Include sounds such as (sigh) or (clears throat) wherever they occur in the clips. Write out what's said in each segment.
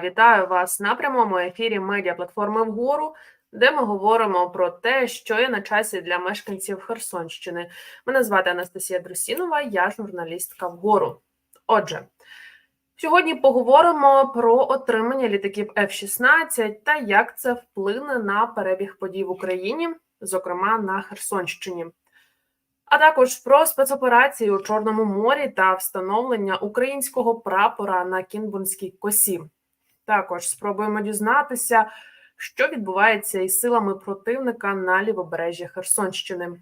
Вітаю вас на прямому ефірі медіаплатформи вгору, де ми говоримо про те, що є на часі для мешканців Херсонщини. Мене звати Анастасія Друсінова, я журналістка вгору. Отже, сьогодні поговоримо про отримання літаків F-16 та як це вплине на перебіг подій в Україні, зокрема на Херсонщині. А також про спецоперації у Чорному морі та встановлення українського прапора на Кінбурнській косі. Також спробуємо дізнатися, що відбувається із силами противника на лівобережжі Херсонщини.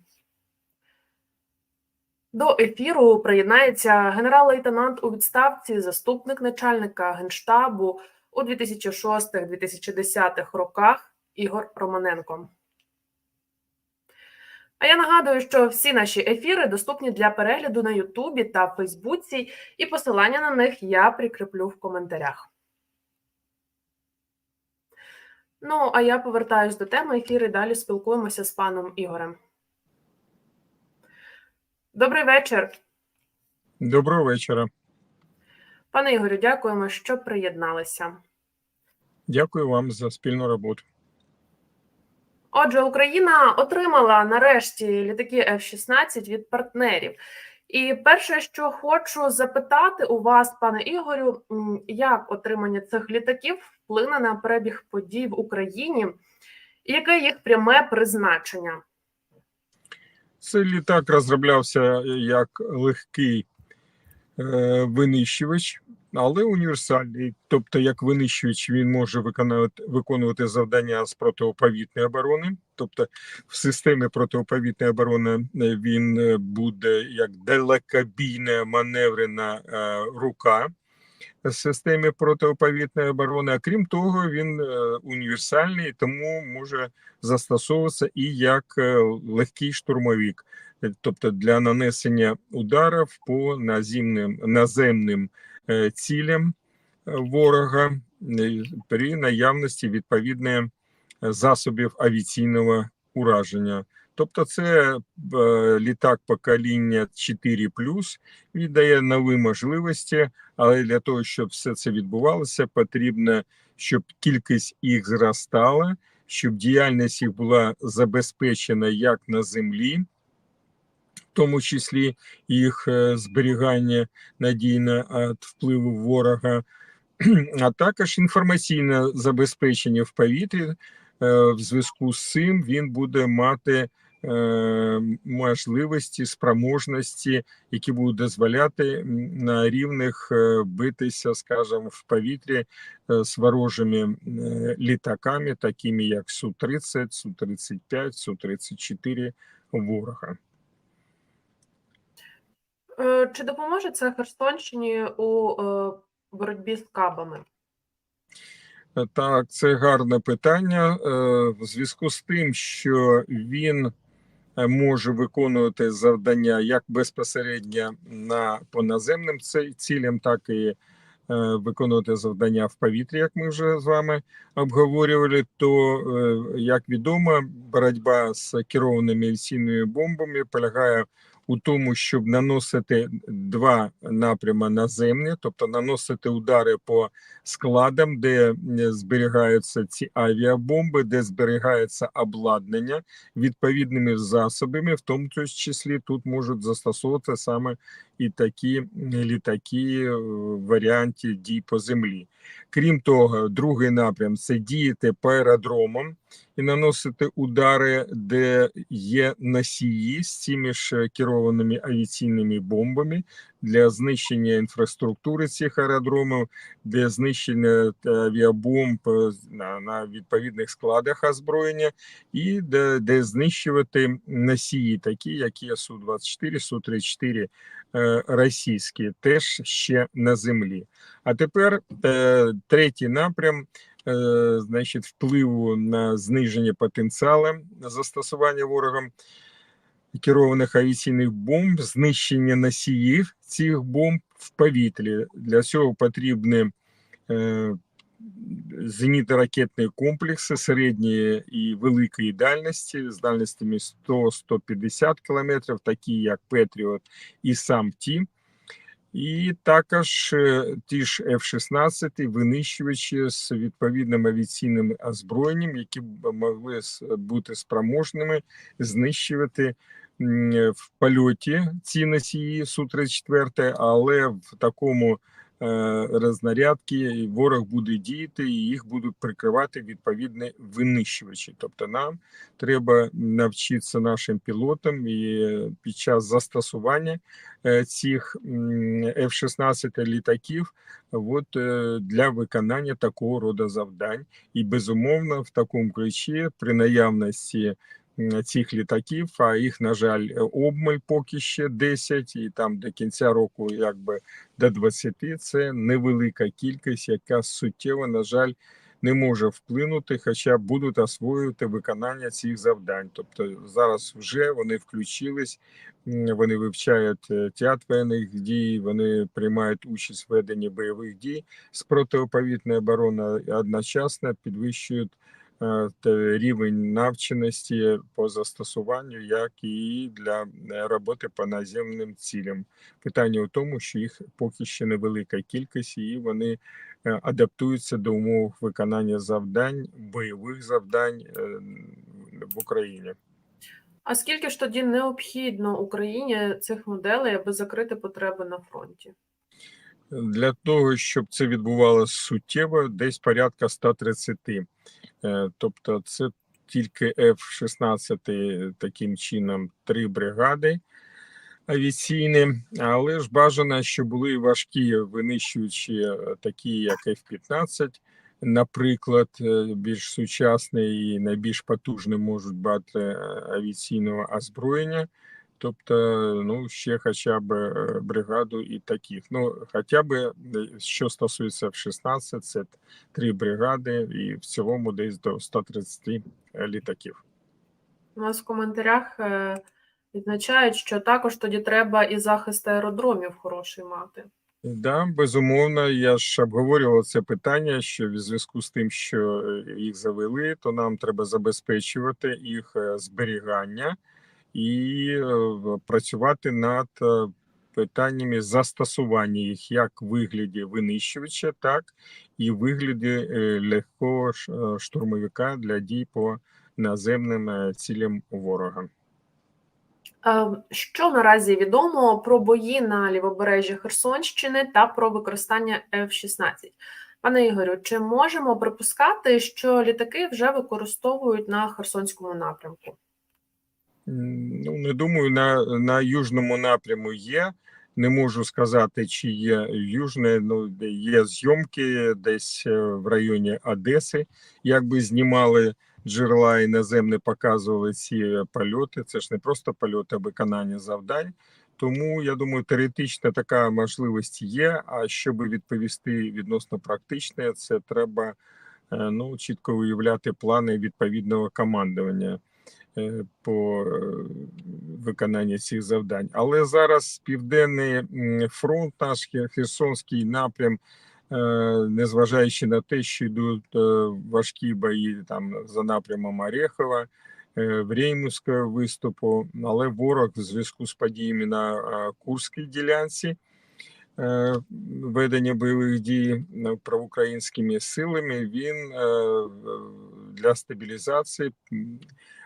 До ефіру приєднається генерал-лейтенант у відставці, заступник начальника генштабу у 2006-2010 роках Ігор Романенко. А я нагадую, що всі наші ефіри доступні для перегляду на Ютубі та Фейсбуці, і посилання на них я прикріплю в коментарях. Ну, а я повертаюсь до теми ефіру і далі спілкуємося з паном Ігорем. Добрий вечір. Доброго вечора. Пане Ігорю, дякуємо, що приєдналися. Дякую вам за спільну роботу. Отже, Україна отримала нарешті літаки F-16 від партнерів. І перше, що хочу запитати у вас, пане Ігорю, як отримання цих літаків вплине на перебіг подій в Україні, і яке їх пряме призначення? Цей літак розроблявся як легкий е, винищувач, але універсальний. Тобто, як винищувач, він може виконувати виконувати завдання з протиповітної оборони. Тобто, в системі протиповітної оборони він буде як далекобійна маневрена е, рука системі протиповітної оборони. А крім того, він універсальний, тому може застосовуватися і як легкий штурмовик, тобто для нанесення ударів по наземним наземним цілям ворога при наявності відповідних засобів авіаційного ураження. Тобто, це е, літак покоління 4 він дає нові можливості, але для того, щоб все це відбувалося, потрібно, щоб кількість їх зростала, щоб діяльність їх була забезпечена як на землі, тому числі їх е, зберігання надійне від впливу ворога, (clears throat) а також інформаційне забезпечення в повітрі. Е, в зв'язку з цим він буде мати Е, можливості, спроможності, які будуть дозволяти на рівних битися, скажімо, в повітрі з ворожими літаками, такими як су 30 су 35 су 34 ворога. Чи допоможе це Херсонщині у боротьбі з кабами? Так, це гарне питання в зв'язку з тим, що він Е, може виконувати завдання як безпосередньо на по наземним цілям, так і е, виконувати завдання в повітрі, як ми вже з вами обговорювали. То е, як відомо, боротьба з керованими авіаційними бомбами полягає у тому, щоб наносити два напрями наземні, тобто наносити удари по складам, де зберігаються ці авіабомби, де зберігається обладнання відповідними засобами, в тому числі тут можуть застосовувати саме і такі літаки в варіанті дій по землі. Крім того, другий напрям це діяти по аеродромам і наносити удари, де є носії з цими ж керованими авіаційними бомбами для знищення інфраструктури цих аеродромів, для знищення авіабомб на на відповідних складах озброєння, і де де знищувати носії, такі як є су 24 су 34 е, російські, теж ще на землі. А тепер е, третій напрям. Е, значить, впливу на зниження потенціалу застосування ворогом керованих авіаційних бомб, знищення носіїв цих бомб в повітрі. Для цього потрібні е, зенітно-ракетні комплекси середньої і великої дальності з дальностями 100-150 км, такі як Петріот і сам Ті. І також е, ті ж F-16 винищувачі з відповідним авіаційним озброєнням, які могли бути спроможними знищувати в польоті ці носії Су-34, але в такому е, рознарядки ворог буде діяти і їх будуть прикривати відповідні винищувачі. Тобто нам треба навчитися нашим пілотам і під час застосування е, цих м, F-16 літаків от, е, для виконання такого роду завдань. І безумовно, в такому ключі при наявності цих літаків, а їх, на жаль, обмаль поки ще 10, і там до кінця року якби до 20, це невелика кількість, яка суттєво, на жаль, не може вплинути, хоча будуть освоювати виконання цих завдань. Тобто зараз вже вони включились, вони вивчають е, театр воєнних дій, вони приймають участь в веденні бойових дій з протиповітної оборони, одночасно підвищують рівень навченості по застосуванню, як і для е, роботи по наземним цілям. Питання у тому, що їх поки ще невелика кількість, і вони е, адаптуються до умов виконання завдань, бойових завдань е, в Україні. А скільки ж тоді необхідно Україні цих моделей, аби закрити потреби на фронті? Для того, щоб це відбувалося суттєво, десь порядка 130. Е, Тобто, це тільки F-16 таким чином три бригади авіаційні, але ж бажано, щоб були важкі винищуючі, е, такі як F-15, наприклад, е, більш сучасний і найбільш потужний можуть бути е, авіаційного озброєння. Тобто, ну, ще хоча б е, бригаду і таких. Ну, хоча б, е, що стосується F-16, це три бригади і в цілому десь до 130 літаків. У нас в коментарях е, відзначають, що також тоді треба і захист аеродромів хороший мати. Да, безумовно, я ж обговорював це питання, що в зв'язку з тим, що їх завели, то нам треба забезпечувати їх зберігання і е, працювати над е, питаннями застосування їх як в вигляді винищувача, так і в вигляді е, легкого штурмовика для дій по наземним цілям ворога. Що наразі відомо про бої на лівобережжі Херсонщини та про використання F-16? Пане Ігорю, чи можемо припускати, що літаки вже використовують на Херсонському напрямку? Ну, не думаю, на, на южному напряму є. Не можу сказати, чи є южне. Ну, де є зйомки десь е, в районі Одеси, якби знімали джерела іноземне, показували ці польоти. Це ж не просто польоти, а виконання завдань. Тому я думаю, теоретично така можливість є. А щоб відповісти відносно практичне, це треба е, ну, чітко виявляти плани відповідного командування по е, виконанню цих завдань. Але зараз південний фронт, наш Херсонський напрям, е, незважаючи на те, що йдуть е, важкі бої там за напрямом Орехова, е, Времівського виступу, але ворог в зв'язку з подіями на е, Курській ділянці. е, Ведення бойових дій е, проукраїнськими силами він е, для стабілізації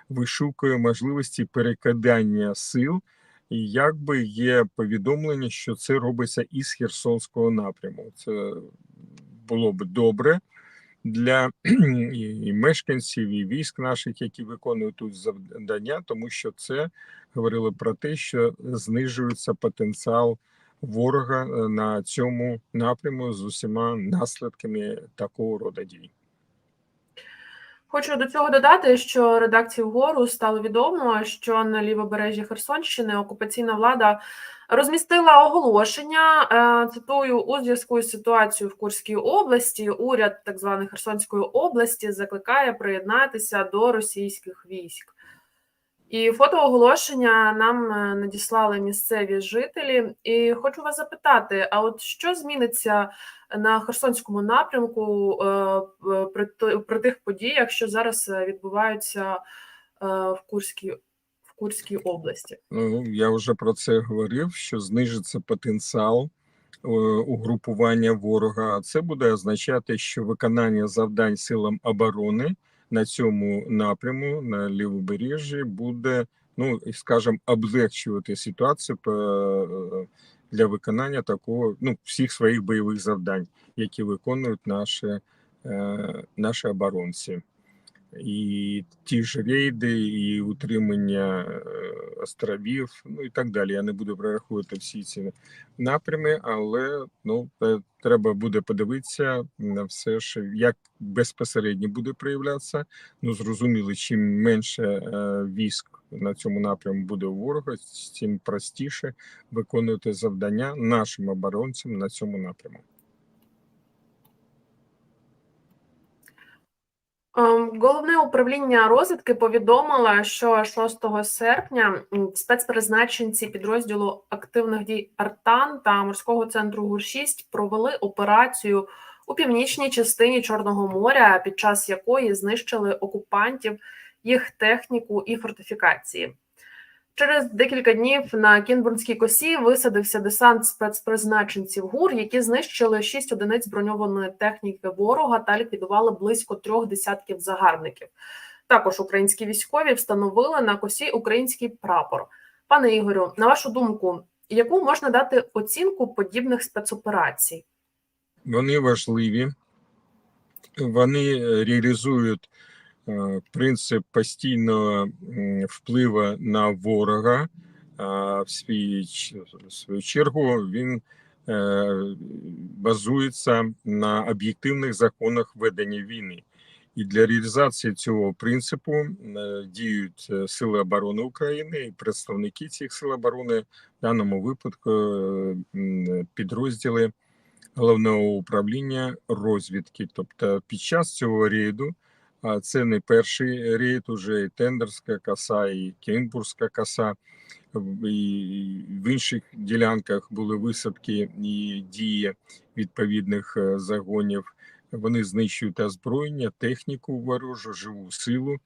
вишукує можливості перекидання сил, і якби є повідомлення, що це робиться із Херсонського напряму. Це було б добре для і, мешканців, і військ наших, які виконують тут завдання, тому що це говорило про те, що знижується потенціал ворога е, на цьому напряму з усіма наслідками такого роду дій. Хочу до цього додати, що редакції вгору стало відомо, що на лівобережжі Херсонщини окупаційна влада розмістила оголошення. е, Цитую у зв'язку з ситуацією в Курській області. Уряд так званої Херсонської області закликає приєднатися до російських військ. І фотооголошення нам е, надіслали місцеві жителі. І хочу вас запитати: а от що зміниться на Херсонському напрямку е, при, то- при тих подіях, що зараз е, відбуваються е, в Курській, в Курській області? Ну, я вже про це говорив, що знижиться потенціал угрупування ворога. Це буде означати, що виконання завдань силам оборони на цьому напряму на лівобережжі буде, ну скажімо, облегчувати ситуацію по- для виконання такого ну всіх своїх бойових завдань, які виконують наші, е, наші оборонці. І ті ж рейди, і утримання е, островів, ну і так далі. Я не буду перераховувати всі ці напрями, але ну е, треба буде подивитися на все ж, як безпосередньо буде проявлятися. Ну зрозуміло, чим менше е, військ на цьому напрямку буде у ворога, тим простіше виконувати завдання нашим оборонцям на цьому напрямку. Головне управління розвідки повідомило, що 6 серпня спецпризначенці підрозділу активних дій Артан та морського центру ГУР-6 провели операцію у північній частині Чорного моря, під час якої знищили окупантів, їх техніку і фортифікації. Через декілька днів на Кінбурнській косі висадився десант спецпризначенців ГУР, які знищили шість одиниць броньованої техніки ворога та ліквідували близько трьох десятків загарбників. Також українські військові встановили на косі український прапор. Пане Ігорю, на вашу думку, яку можна дати оцінку подібних спецоперацій? Вони важливі, вони е, реалізують принцип постійного впливу на ворога. В свій, в свою чергу він е, базується на об'єктивних законах ведення війни. І для реалізації цього принципу е, діють е, Сили оборони України і представники цих сил оборони, в даному випадку е, підрозділи головного управління розвідки. Тобто під час цього рейду, а це не перший рейд, уже і Тендерська коса, і Кенбурзька коса, і в інших ділянках були висадки і дії відповідних е, загонів. Вони знищують озброєння, техніку ворожу, живу силу.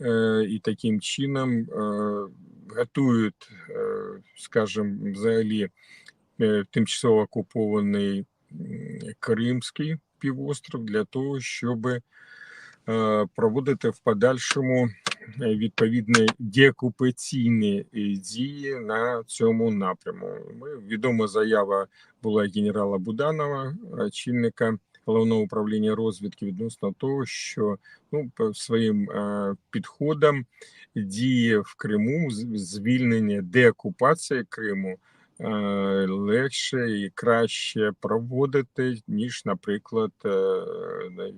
е, І таким чином е, готують, скажімо, взагалі тимчасово окупований Кримський півостров для того, щоб проводити в подальшому е, відповідні деокупаційні е, дії на цьому напряму. Ми відома заява була генерала Буданова, очільника головного управління розвідки відносно того, що ну своїм е, підходам діє в Криму звільнення деокупація Криму е, легше і краще проводити, ніж, наприклад, е, на- е,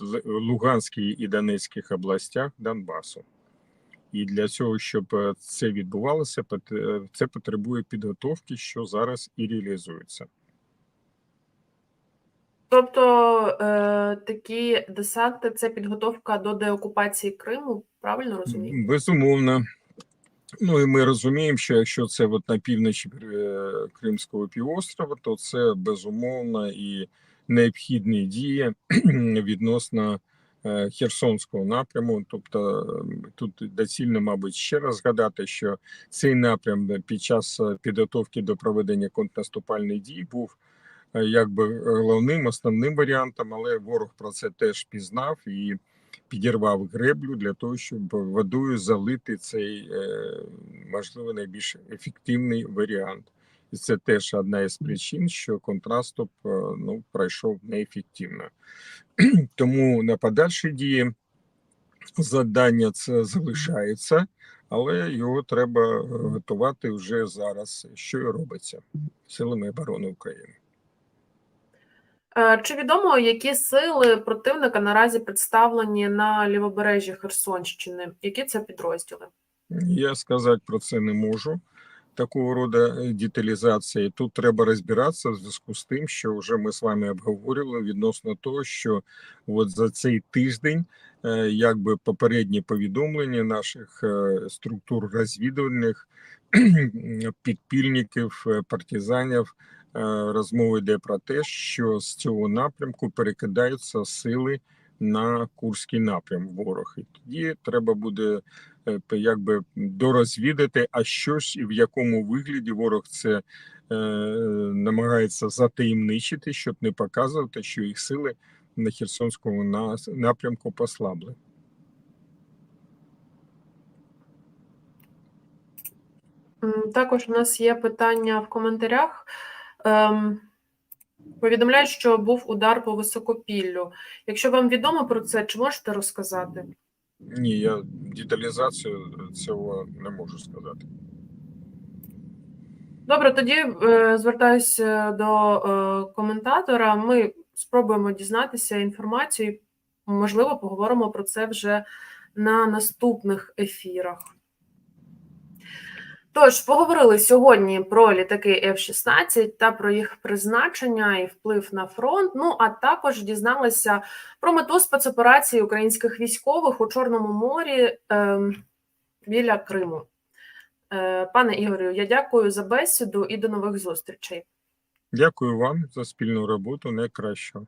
в Луганській і Донецьких областях Донбасу. І для цього, щоб е, це відбувалося, е, це потребує підготовки, що зараз і реалізується. Тобто е, такі десанти це підготовка до деокупації Криму, правильно розумію? Безумовно. Ну і ми розуміємо, що якщо це от на півночі е, Кримського півострова, то це безумовно і необхідні дії (clears throat) відносно е, Херсонського напряму. Тобто тут доцільно, мабуть, ще раз згадати, що цей напрям під час підготовки до проведення контрнаступальних дій був е, якби головним основним варіантом, але ворог про це теж пізнав і підірвав греблю для того, щоб водою залити цей е, можливо найбільш ефективний варіант. І це теж одна із причин, що контраступ е, ну, пройшов неефективно. (clears throat) Тому на подальші дії завдання це залишається, але його треба е, готувати вже зараз, що і робиться силами оборони України. Е, Чи відомо, які сили противника наразі представлені на лівобережжі Херсонщини? Які це підрозділи? Я сказати про це не можу. Такого роду е, деталізації. Тут треба розбиратися в зв'язку з тим, що вже ми з вами обговорювали відносно того, що от за цей тиждень, е, якби попередні повідомлення наших е, структур розвідувальних підпільників, партизанів, розмова йде про те, що з цього напрямку перекидаються сили на Курський напрям ворог. І тоді треба буде е, якби дорозвідати, а що ж і в якому вигляді ворог це е, намагається затаємничити, щоб не показувати, що їх сили на Херсонському напрямку послабли. Також у нас є питання в коментарях. Ем, повідомляють, що був удар по високопіллю. Якщо вам відомо про це, чи можете розказати? Ні, я деталізацію цього не можу сказати. Добре, тоді е, звертаюся до е, коментатора. Ми спробуємо дізнатися інформацію. Можливо, поговоримо про це вже на наступних ефірах. Тож, поговорили сьогодні про літаки F-16 та про їх призначення і вплив на фронт. Ну а також дізналися про мету спецоперації українських військових у Чорному морі ем, біля Криму. Е, Пане Ігорю, я дякую за бесіду і до нових зустрічей. Дякую вам за спільну роботу. Найкращого.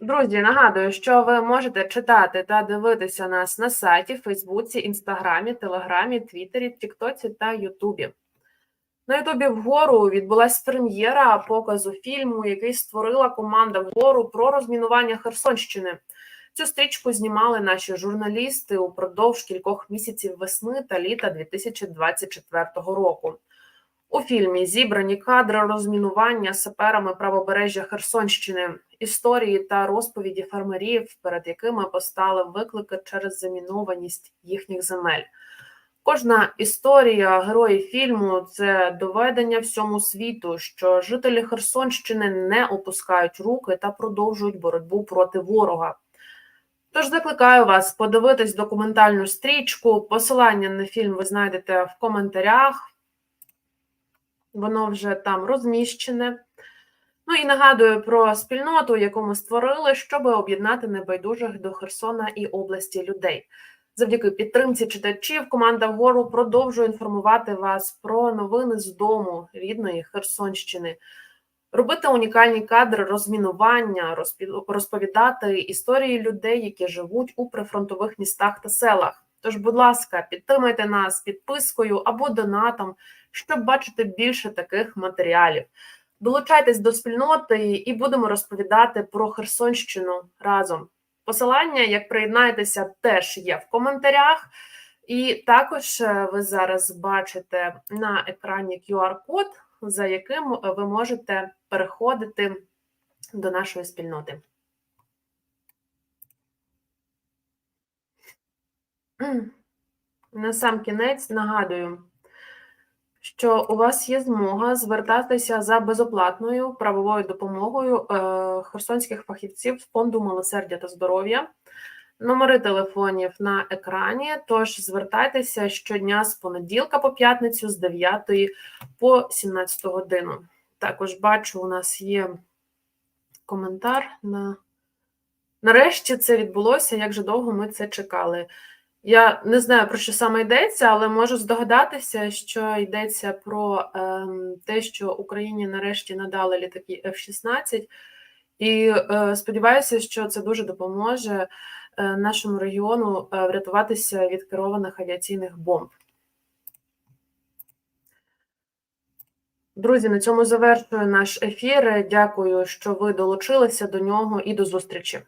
Друзі, нагадую, що ви можете читати та дивитися нас на сайті, Фейсбуці, Інстаграмі, Телеграмі, Твіттері, Тіктоці та Ютубі. На Ютубі вгору відбулася прем'єра показу фільму, який створила команда вгору про розмінування Херсонщини. Цю стрічку знімали наші журналісти упродовж кількох місяців весни та літа 2024 року. У фільмі зібрані кадри розмінування саперами правобережжя Херсонщини, історії та розповіді фермерів, перед якими постали виклики через замінованість їхніх земель. Кожна історія героїв фільму це доведення всьому світу, що жителі Херсонщини не опускають руки та продовжують боротьбу проти ворога. Тож закликаю вас подивитись документальну стрічку. Посилання на фільм ви знайдете в коментарях. Воно вже там розміщене. Ну і нагадую про спільноту, яку ми створили, щоб об'єднати небайдужих до Херсона і області людей. Завдяки підтримці читачів команда вгору продовжує інформувати вас про новини з дому рідної Херсонщини, робити унікальні кадри розмінування, розповідати історії людей, які живуть у прифронтових містах та селах. Тож, будь ласка, підтримайте нас підпискою або донатом, щоб бачити більше таких матеріалів. Долучайтесь до спільноти і будемо розповідати про Херсонщину разом. Посилання, як приєднаєтеся, теж є в коментарях. І також е, ви зараз бачите на екрані QR-код, за яким е, ви можете переходити до нашої спільноти. На сам кінець нагадую, що у вас є змога звертатися за безоплатною правовою допомогою е, херсонських фахівців з фонду милосердя та здоров'я. Номери телефонів на екрані. Тож звертайтеся щодня з понеділка по п'ятницю з 9 по 17 годину. Також бачу, у нас є коментар на нарешті це відбулося. Як же довго ми це чекали? Я не знаю, про що саме йдеться, але можу здогадатися, що йдеться про ем, те, що Україні нарешті надали літаки F-16, і е, сподіваюся, що це дуже допоможе е, нашому регіону е, врятуватися від керованих авіаційних бомб. Друзі, на цьому завершую наш ефір. Дякую, що ви долучилися до нього і до зустрічі.